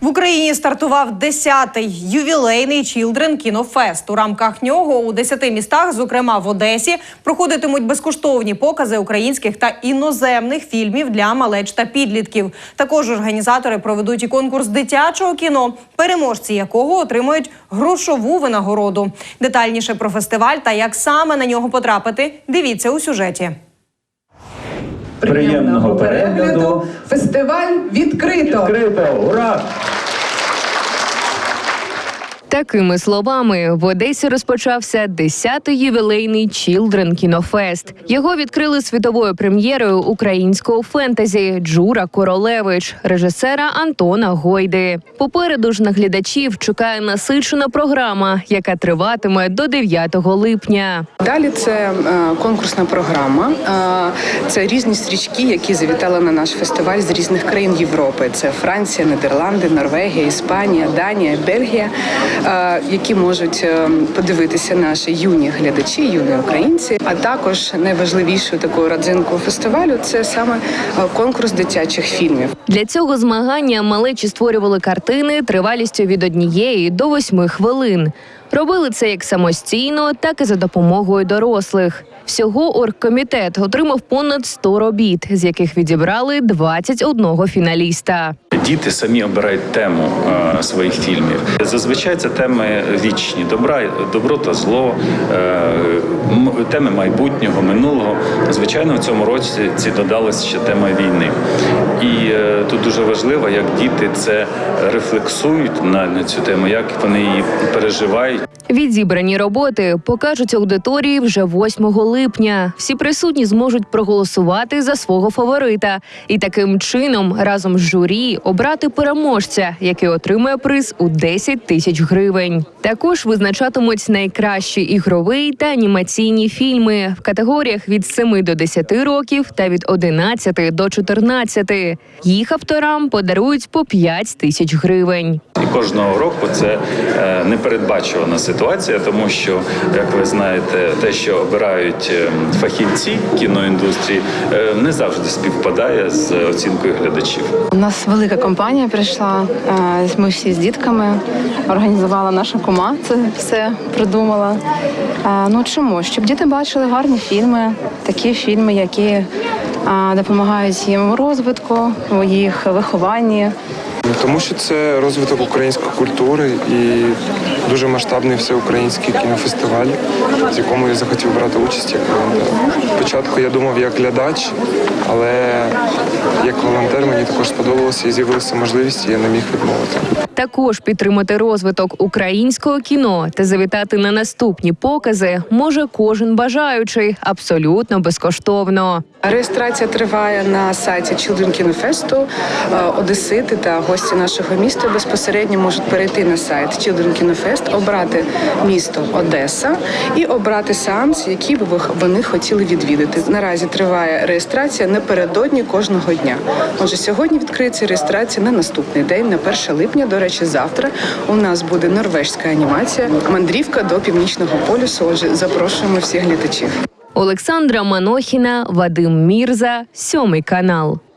В Україні стартував 10-й ювілейний Children Кінофест. У рамках нього у 10 містах, зокрема в Одесі, проходитимуть безкоштовні покази українських та іноземних фільмів для малеч та підлітків. Також організатори проведуть і конкурс дитячого кіно, переможці якого отримують грошову винагороду. Детальніше про фестиваль та як саме на нього потрапити, дивіться у сюжеті. Приємного перегляду. Фестиваль відкрито. Відкрито! Ура! Такими словами в Одесі розпочався 10-й ювілейний Children Кінофест. Його відкрили світовою прем'єрою українського фентезі Джура Королевич, режисера Антона Гойди. Попереду ж на глядачів чекає насичена програма, яка триватиме до 9 липня. Далі це е, конкурсна програма. Е, це різні стрічки, які завітали на наш фестиваль з різних країн Європи. Це Франція, Нідерланди, Норвегія, Іспанія, Данія, Бельгія, які можуть е, подивитися наші юні глядачі, юні українці. А також найважливішою такою родзинкою фестивалю це саме е, конкурс дитячих фільмів. Для цього змагання малечі створювали картини тривалістю від однієї до восьми хвилин. Робили це як самостійно, так і за допомогою дорослих. Всього оргкомітет отримав понад 100 робіт, з яких відібрали 21 фіналіста. Діти самі обирають тему е, своїх фільмів. Зазвичай це теми вічні: добра, добро та зло, е, теми майбутнього, минулого. Звичайно, в цьому році ці додалась ще тема війни. І е, тут дуже важливо, як діти це рефлексують на, на цю тему, як вони її переживають. Відібрані роботи покажуть аудиторії вже 8 липня. Всі присутні зможуть проголосувати за свого фаворита і таким чином разом з журі обрати переможця, який отримує приз у 10 тисяч гривень. Також визначатимуть найкращі ігровий та анімаційні фільми в категоріях від 7 до 10 років та від 11 до 14. Їх авторам подарують по 5 тисяч гривень. І кожного року це е, непередбачувана ситуація, тому що, як ви знаєте, те, що обирають е, фахівці кіноіндустрії, е, не завжди співпадає з оцінкою глядачів. У нас велика компанія прийшла. Ми всі з дітками організувала наша кума. Це все придумала. Ну чому? Щоб діти бачили гарні фільми, такі фільми, які допомагають їм у розвитку, у їх вихованні. Тому що це розвиток української культури і дуже масштабний всеукраїнський кінофестиваль, з якому я захотів брати участь як волонтер. Спочатку я думав як глядач, але як волонтер мені також сподобалося і з'явилася можливість, я не міг відмовити. Також підтримати розвиток українського кіно та завітати на наступні покази може кожен бажаючий абсолютно безкоштовно. Реєстрація триває на сайті Children Кінофесту. Одесити та гості нашого міста безпосередньо можуть перейти на сайт Children Кінофест, обрати місто Одеса і обрати сеанс, який би вони хотіли відвідати. Наразі триває реєстрація напередодні кожного дня. Отже, сьогодні відкриється реєстрація на наступний день, на 1 липня. До речі, завтра у нас буде норвежська анімація Мандрівка до північного полюсу. Отже, запрошуємо всіх глядачів. Олександра Манохіна, Вадим Мірза, сьомий канал.